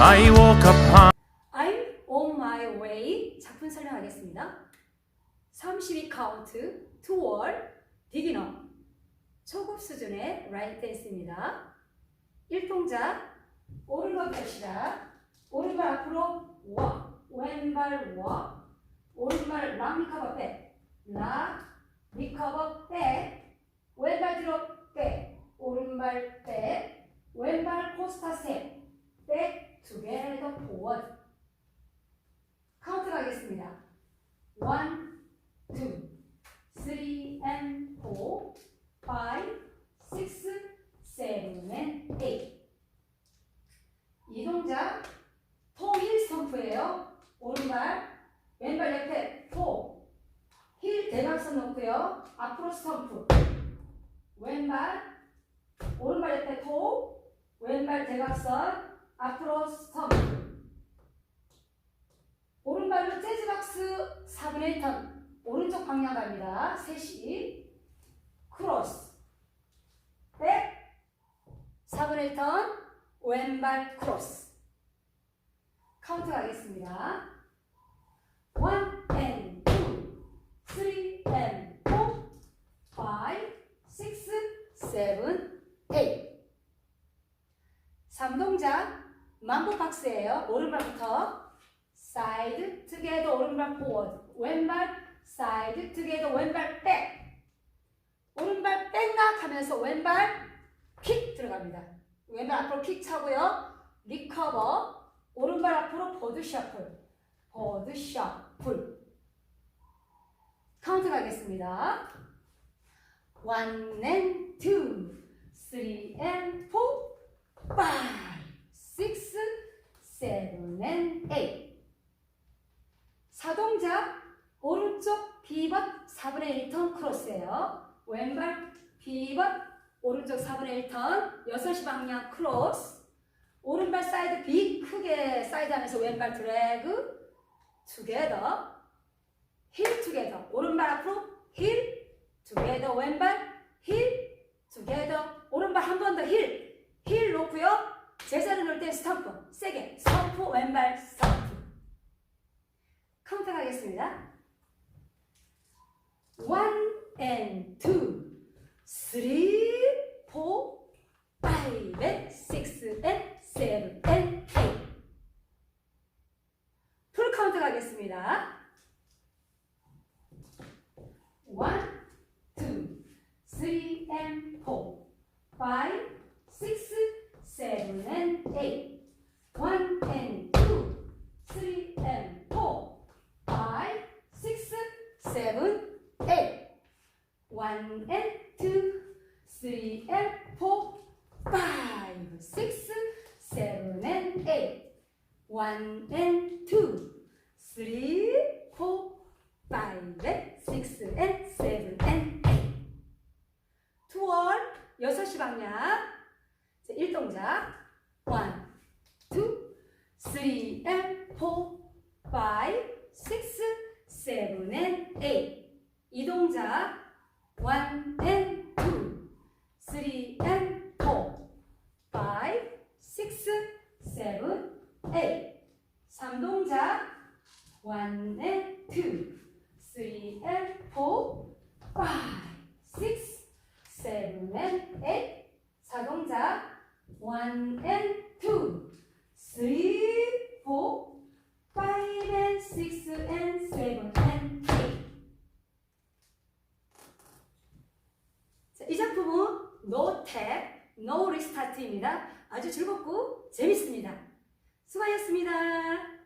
I woke upon I'm on my way. 작품 설명하겠습니다. 32 카운트, toward, beginner. 초급 수준의 라인 댄스입니다. 1동작, 오른발 펴시다. 오른발 앞으로 walk, 왼발 walk, 오른발 락 리커버 백, 락 리커버 백, 왼발 뒤로 백, 오른발 백, 왼발 코스타 셋, 백, together forward. 카운트 가겠습니다. 1, 2, 3 and 4, 5, 6, 7 and 8. 이 동작 토힐 스탬프예요. 오른발, 왼발 옆에 포, 힐 대각선 놓고요. 앞으로 스탬프. 왼발, 오른발 옆에 토, 왼발 대각선, 앞으로 스탬프. 오른발로 재즈박스 4분의 1턴. 오른쪽 방향 갑니다. 셋이. 크로스. 백. 4분의 1턴. 왼발 크로스. 카운트 가겠습니다. 1 and 2 3 and 4 5 6 7 8 3동작 만보 박스예요. 오른발부터 사이드 together 오른발 forward. 왼발 사이드 together 왼발 백 오른발 백락 하면서 왼발 킥 들어갑니다. 왼발 앞으로 킥 차고요. 리커버 오른발 앞으로 버드 셔플 버드 셔플 카운트 가겠습니다. 1 and 2 3 and 4 5 6 7 and 8 사동작 오른쪽 비벗 4분의 1턴 크로스예요. 왼발 비벗 오른쪽 4분의 1턴 6시 방향 크로스. 오른발 사이드 빅 크게 사이드 하면서 왼발 드래그 투게더 힐 투게더. 오른발 앞으로 힐 투게더 왼발 힐 투게더. 오른발 한 번 더 힐 힐 놓고요. 제자리 놓을 때 스탬프 세게 스탬프 왼발 스탬프 카운트 가겠습니다. 1 and 2, 3, 4, 5 and 6 and 7 and 8. 풀 카운트 가겠습니다. 1, 2, 3 and 4, 5, 6, 7 and 8. 1 and 2, 3 and 4, five, six, seven, eight. One and two, three and four, five, six, seven and eight. One and two, three, four, five, six and seven and eight. 투월 여섯 시 방향. 자, 1동작. 3 and 4, 5, 6, 7 and 8. 이 동작 1 and 2, 3 and 4, 5, 6, 7, 8. 3동작 1 and 2, 3 and 4, 5, 6, 7 and 8. No restart입니다. 아주 즐겁고 재밌습니다. 수고하셨습니다.